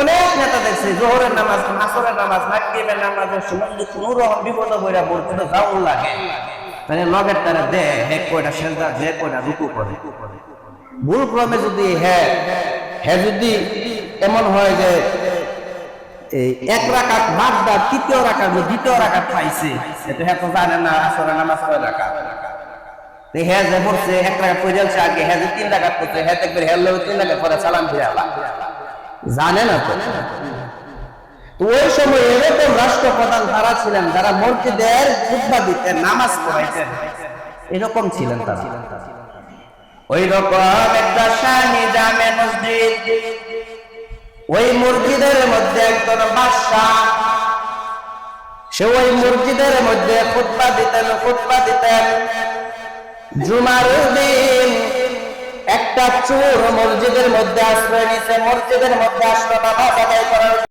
অনেক নেতা দেখছে, জোহরের নামাজ, আসরের নামাজ, মাগরিবের নামাজের সময় যদি কোনো রকম বিপদ বইরা বলতে তো যাও লাগে। মানে লগের তারা দে, হে কয়টা সেজদা দে কয়টা রুকু করে। ভুল ক্রমে যদি হ্যাঁ হ্যাঁ যদি এমন হয় যে এই এক রাকাত বাদ দা তৃতীয় রাকাত দ্বিতীয় রাকাত পাইছে এটা হ্যাঁ তো জানে না আসরে নামাজ কয় রাকাত। হ্যাঁ যে পড়ছে, এক রাকাত পড়ে আগে হ্যাঁ যে তিন রাকাত পড়ছে হ্যাঁ দেখবে হ্যাঁ তিন রাকাত পরে সালাম ফিরে আলা জানে না তো। ওই সময় এরকম রাষ্ট্রপ্রধান তারা ছিলেন, যারা মসজিদের খুতবা দিতেন, নামাজ পড়াইতেন, এরকম ছিলেন তারা। ওই রকম একটা জামে মসজিদ। ওই মসজিদের মধ্যে একজন বাদশাহ, সে ওই মসজিদের মধ্যে খুতবা দিতেন দিতেন। জুমার চোর মসজিদের মধ্যে আশ্রয় নিছে মসজিদের মধ্যে আসলো নামাজ আদায় করার